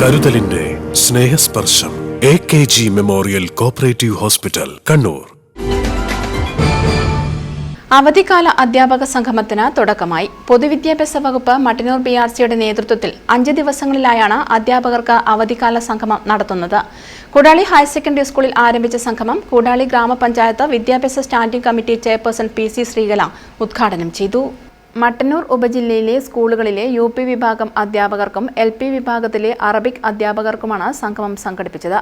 കരുതലിന്റെ Snehasparsham. A K G memorial cooperative hospital Kannur. അവധിക്കാല അധ്യാപക സംഗമത്തിന് തുടക്കമായി. പൊതുവിദ്യാഭ്യാസ വകുപ്പ് മട്ടന്നൂർ ബി ആർ സിയുടെ നേതൃത്വത്തിൽ അഞ്ച് ദിവസങ്ങളിലായാണ് അധ്യാപകർക്ക് അവധിക്കാല സംഗമം നടത്തുന്നത്. കൂടാളി ഹയർ സെക്കൻഡറി സ്കൂളിൽ ആരംഭിച്ച സംഗമം കൂടാളി ഗ്രാമപഞ്ചായത്ത് വിദ്യാഭ്യാസ standing committee chairperson P C Sreekala ഉദ്ഘാടനം ചെയ്തു. മട്ടന്നൂർ ഉപജില്ലയിലെ സ്കൂളുകളിലെ യു പി വിഭാഗം അധ്യാപകർക്കും എൽ പി വിഭാഗത്തിലെ അറബിക് അധ്യാപകർക്കുമാണ് സംഗമം സംഘടിപ്പിച്ചത്.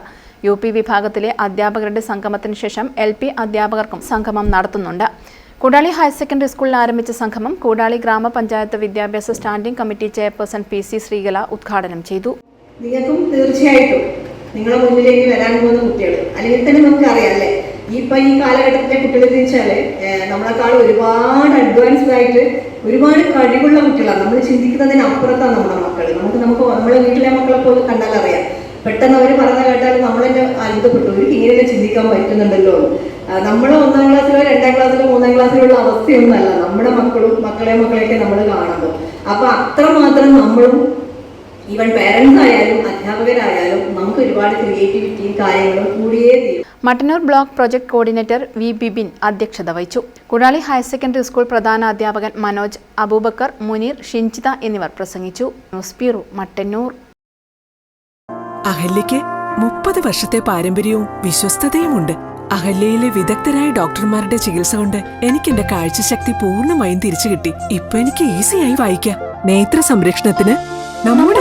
യു പി വിഭാഗത്തിലെ അധ്യാപകരുടെ സംഗമത്തിന് ശേഷം എൽ പി അധ്യാപകർക്കും സംഗമം നടത്തുന്നുണ്ട്. കൂടാളി ഹയർ സെക്കൻഡറി സ്കൂളിൽ ആരംഭിച്ച സംഗമം കൂടാളി ഗ്രാമപഞ്ചായത്ത് വിദ്യാഭ്യാസ standing committee chairperson P C Sreekala ഉദ്ഘാടനം ചെയ്തു. നിങ്ങൾക്കും തീർച്ചയായിട്ടും നിങ്ങളുടെ മുന്നിലേക്ക് വരാൻ പോകുന്ന കുട്ടികൾ അല്ലെങ്കിൽ തന്നെ നമുക്ക് അറിയാം ഇപ്പൊ ഈ കാലഘട്ടത്തിലെ കുട്ടികൾ എന്ന് വെച്ചാൽ നമ്മളെക്കാൾ ഒരുപാട് അഡ്വാൻസ്ഡ് ആയിട്ട് ഒരുപാട് കഴിവുള്ള കുട്ടികളാണ് നമ്മൾ ചിന്തിക്കുന്നതിന് അപ്പുറത്താണ് നമ്മുടെ മക്കൾ നമുക്ക് നമുക്ക് നമ്മളെ വീട്ടിലെ മക്കളെ പോലും കണ്ടാൽ അറിയാം. പെട്ടെന്ന് അവർ പറഞ്ഞ കേട്ടാൽ നമ്മളെന്നെ അത്ഭുതപ്പെട്ടു അവർക്ക് ഇങ്ങനെയൊക്കെ ചിന്തിക്കാൻ പറ്റുന്നുണ്ടല്ലോ. നമ്മൾ ഒന്നാം ക്ലാസ്സിലോ രണ്ടാം ക്ലാസ്സിലോ മൂന്നാം ക്ലാസ്സിലോ ക്ലാസ്സിലുള്ള അവസ്ഥയൊന്നുമല്ല നമ്മുടെ മക്കളും മക്കളെ മക്കളെയൊക്കെ നമ്മൾ കാണുമ്പോൾ അപ്പൊ അത്രമാത്രം നമ്മളും ഈവൻ പേരൻസ് ആയാലും അധ്യാപകരായാലും നമുക്ക് ഒരുപാട് ക്രിയേറ്റിവിറ്റിയും കാര്യങ്ങളും കൂടിയേ തീരും. Mattannur block project coordinator V Bibin അധ്യക്ഷത വഹിച്ചു. കുടാളി ഹയർ സെക്കൻഡറി സ്കൂൾ പ്രധാന അധ്യാപകൻ മനോജ് അബൂബക്കർ മുനീർ ഷിൻചിത എന്നിവർ പ്രസംഗിച്ചു. News bureau Mattannur. അഹല്യയ്ക്ക് മുപ്പത് വർഷത്തെ പാരമ്പര്യവും വിശ്വസ്തതയുമുണ്ട്. അഹല്യയിലെ വിദഗ്ധരായ ഡോക്ടർമാരുടെ ചികിത്സ കൊണ്ട് എനിക്ക് എന്റെ കാഴ്ചശക്തി പൂർണമായും തിരിച്ചു കിട്ടി ഇപ്പൊ എനിക്ക് ഈസിയായി വായിക്കാം. നേത്ര സംരക്ഷണത്തിന് നമ്മുടെ